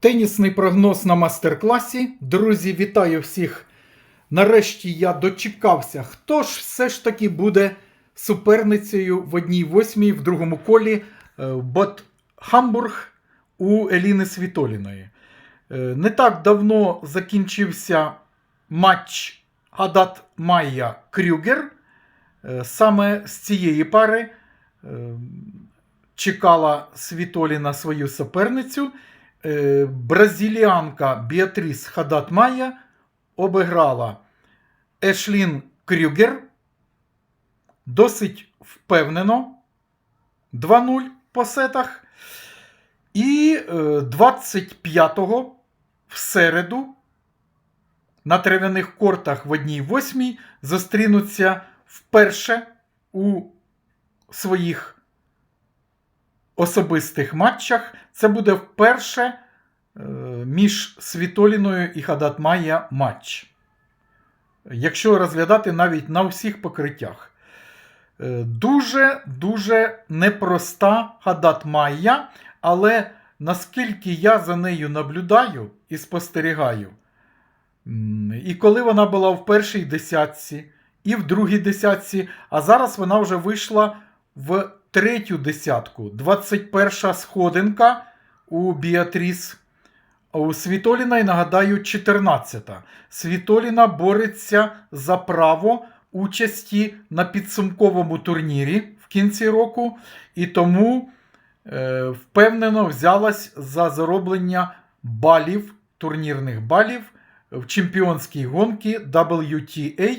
Тенісний прогноз на мастер-класі. Друзі, вітаю всіх. Нарешті я дочекався, хто ж все ж таки буде суперницею в одній восьмій в другому колі е, Бот Хамбург у Еліни Світоліної. Е, Не так давно закінчився матч Адат Майя Крюгер. Е, Саме з цієї пари чекала Світоліна свою суперницю. Е, Бразиліанка Біатріс Хадат Майя обіграла Ешлін Крюгер досить впевнено 2-0 по сетах. І е, 25-го в середу на трав'яних кортах в одній восьмій зустрінуться вперше у своїх особистих матчах. Це буде вперше е, між Світоліною і Хадат Майя матч. Якщо розглядати навіть на всіх покриттях. Дуже-дуже непроста Хадат Майя, але наскільки я за нею наблюдаю і спостерігаю, і коли вона була в першій десятці, і в другій десятці, а зараз вона вже вийшла в третю десятку. 21 сходинка у Біатріс. У Світоліна, і нагадаю, 14-та. Світоліна бореться за право участі на підсумковому турнірі в кінці року, і тому е, впевнено взялась за зароблення балів, турнірних балів в чемпіонській гонці WTA.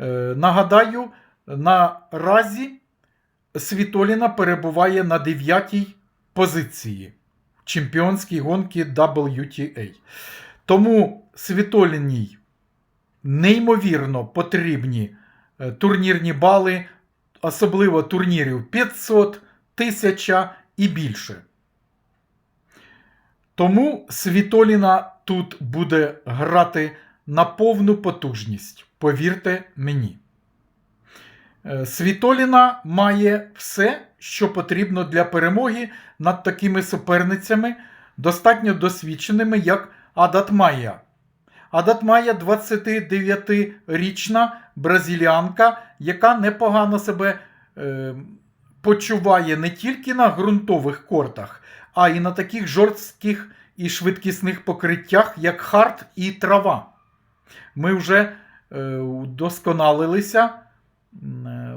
Е, нагадаю, наразі Світоліна перебуває на 9-й позиції в чемпіонській гонці WTA. Тому Світоліній неймовірно потрібні е, турнірні бали, особливо турнірів 500, 1000 і більше. Тому Світоліна тут буде грати на повну потужність. Повірте мені. Е, Світоліна має все, що потрібно для перемоги над такими суперницями, достатньо досвідченими, як Адат Майя. Адат Майя 29-річна бразиліанка, яка непогано себе е, почуває не тільки на ґрунтових кортах, а й на таких жорстких і швидкісних покриттях, як хард і трава. Ми вже е, удосконалилися, е,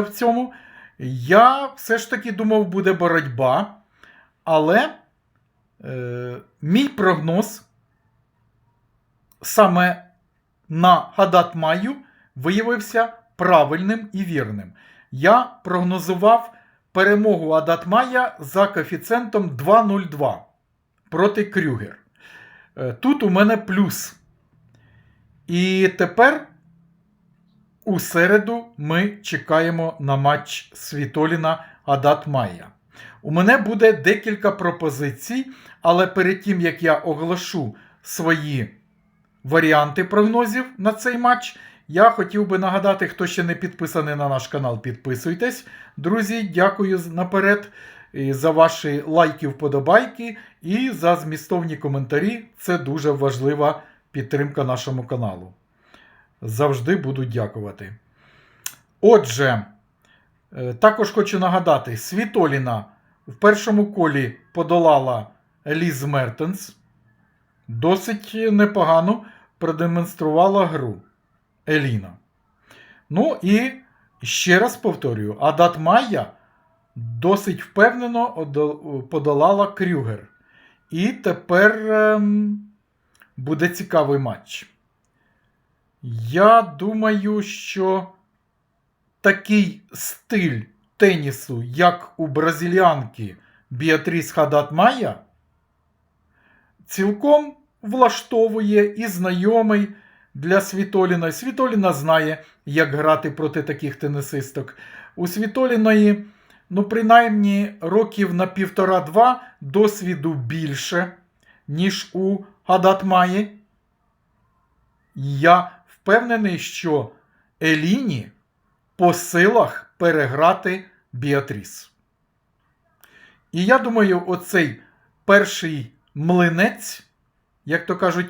в цьому. Я все ж таки думав, буде боротьба, але е, мій прогноз саме на Хадат Маю виявився правильним і вірним. Я прогнозував перемогу Адат Майя за коефіцієнтом 2,02 проти Крюгер. Е, Тут у мене плюс. І тепер у середу ми чекаємо на матч Світоліна Адат Майя. У мене буде декілька пропозицій, але перед тим як я оголошу свої варіанти прогнозів на цей матч, я хотів би нагадати, хто ще не підписаний на наш канал, підписуйтесь. Друзі, дякую наперед за ваші лайки, вподобайки і за змістовні коментарі. Це дуже важлива підтримка нашому каналу. Завжди буду дякувати. Отже, е, також хочу нагадати: Світоліна в першому колі подолала Ліз Мертенс. Досить непогано продемонструвала гру Еліна. Ну і ще раз повторюю: Адат Майя досить впевнено подолала Крюгер. І тепер ем, буде цікавий матч. Я думаю, що такий стиль тенісу, як у бразиліанки Біатріс Хадат Майя, цілком влаштовує і знайомий для Світоліна. Світоліна знає, як грати проти таких тенісисток. У Світоліної, ну, принаймні, років на півтора-два досвіду більше, ніж у Хадат Майї. Я впевнений, що Еліні по силах переграти Біатріс. І я думаю, оцей перший млинець, як то кажуть,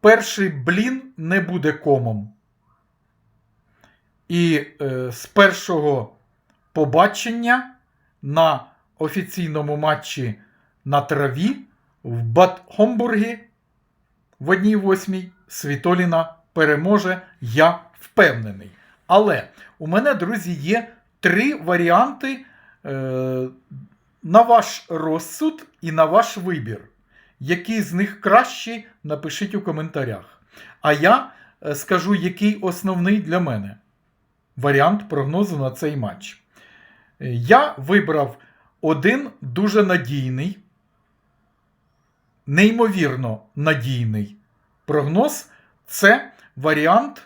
перший блін не буде комом. І е, з першого побачення на офіційному матчі на траві в Бад Хомбургі в одній восьмій Світоліна переможе, я впевнений. Але у мене, друзі, є три варіанти е, на ваш розсуд і на ваш вибір. Який з них кращий, напишіть у коментарях. А я е, скажу, який основний для мене варіант прогнозу на цей матч. Е, Я вибрав один дуже надійний, неймовірно надійний прогноз. Це варіант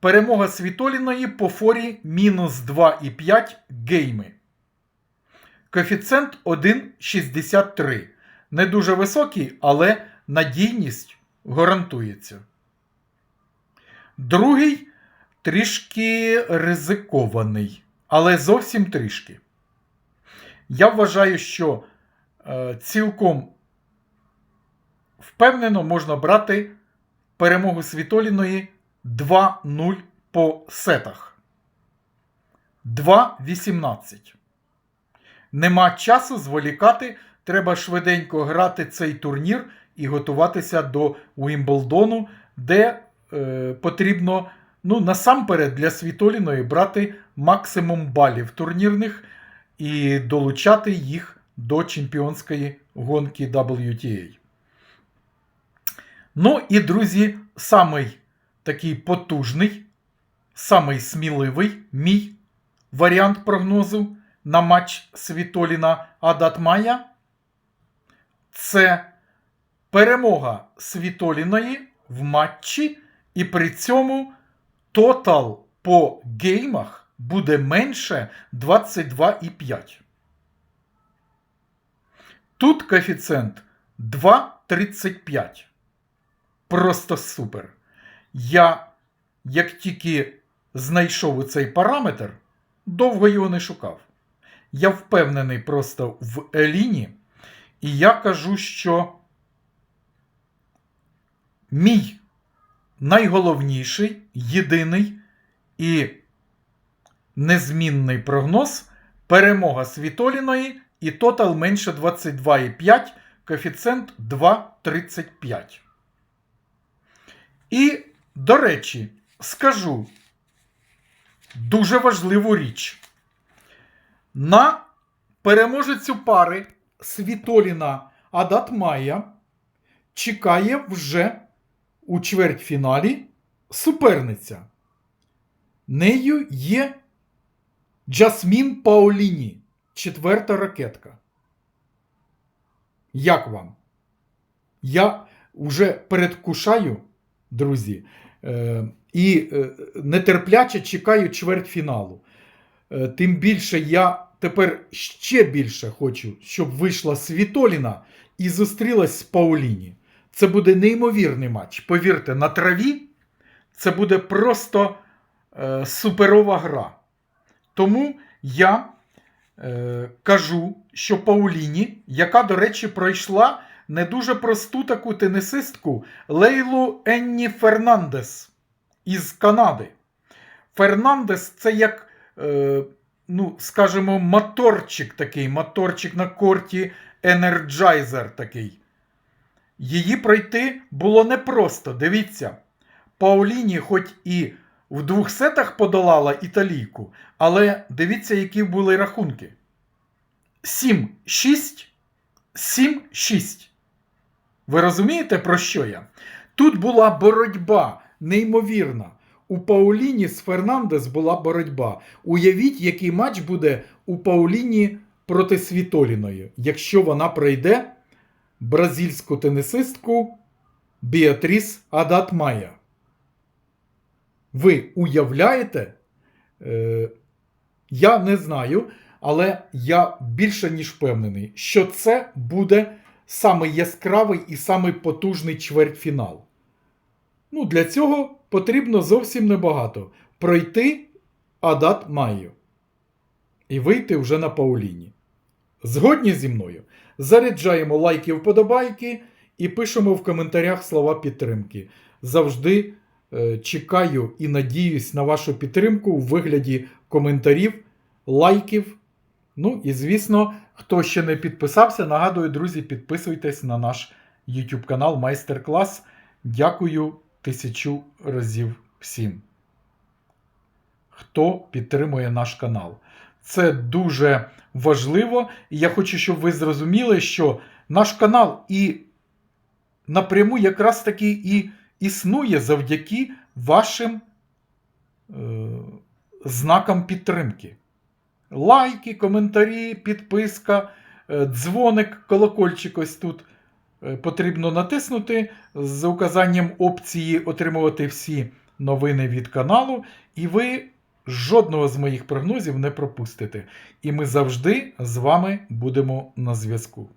перемога Світоліної по форі мінус 2,5 гейми. Коефіцієнт 1,63. Не дуже високий, але надійність гарантується. Другий трішки ризикований, але зовсім трішки. Я вважаю, що е, цілком впевнено можна брати перемогу Світоліної 2-0 по сетах. 2-18. Нема часу зволікати. Треба швиденько грати цей турнір і готуватися до Уімблдону, де е, потрібно ну, насамперед для Світоліної брати максимум балів турнірних і долучати їх до чемпіонської гонки WTA. Ну і, друзі, самий такий потужний, самий сміливий мій варіант прогнозу на матч Світоліна Адатмая це перемога Світоліної в матчі, і при цьому тотал по геймах буде менше 22,5. Тут коефіцієнт 2,35. Просто супер. Я, як тільки знайшов цей параметр, довго його не шукав. Я впевнений просто в Еліні, і я кажу, що мій найголовніший, єдиний і незмінний прогноз перемога Світоліної і тотал менше 22,5, коефіцієнт 2,35. І, до речі, скажу дуже важливу річ. На переможецю пари Світоліна Адатмая чекає вже у чвертьфіналі суперниця. Нею є Джасмін Паоліні, четверта ракетка. Як вам? Я вже передкушаю, друзі, е, і е, нетерпляче чекаю чвертьфіналу. Е, Тим більше я тепер ще більше хочу, щоб вийшла Світоліна і зустрілась з Пауліні. Це буде неймовірний матч. Повірте, на траві це буде просто е, суперова гра. Тому я е, кажу, що Пауліні, яка, до речі, пройшла не дуже просту таку тенісистку Лейлу Енні Фернандес із Канади. Фернандес це як, е, ну, скажімо, моторчик такий, моторчик на корті, енерджайзер такий. Її пройти було непросто. Дивіться, Пауліні, хоч і в двох сетах подолала італійку, але дивіться, які були рахунки. 7-6, 7-6. Ви розумієте, про що я? Тут була боротьба неймовірна. У Пауліні з Фернандес була боротьба. Уявіть, який матч буде у Пауліні проти Світоліної, якщо вона пройде бразильську тенісистку Біатріс Адатмая. Ви уявляєте? Е, я не знаю, але я більше ніж впевнений, що це буде самий яскравий і самий потужний чвертьфінал. Ну, для цього потрібно зовсім небагато. Пройти Адат Майю. І вийти вже на Пауліні. Згодні зі мною? заряджаємо лайки, вподобайки і пишемо в коментарях слова підтримки. Завжди е, чекаю і надіюсь на вашу підтримку у вигляді коментарів, лайків. Ну і звісно, хто ще не підписався, нагадую, друзі, підписуйтесь на наш YouTube канал Майстер-клас. Дякую тисячу разів всім, хто підтримує наш канал. Це дуже важливо, і я хочу, щоб ви зрозуміли, що наш канал і напряму якраз таки і існує завдяки вашим е, знакам підтримки. Лайки, коментарі, підписка, е, дзвоник, колокольчик ось тут е, потрібно натиснути з указанням опції отримувати всі новини від каналу, і ви жодного з моїх прогнозів не пропустите. І ми завжди з вами будемо на зв'язку.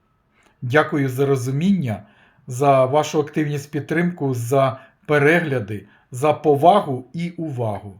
Дякую за розуміння, за вашу активність підтримку, за перегляди, за повагу і увагу.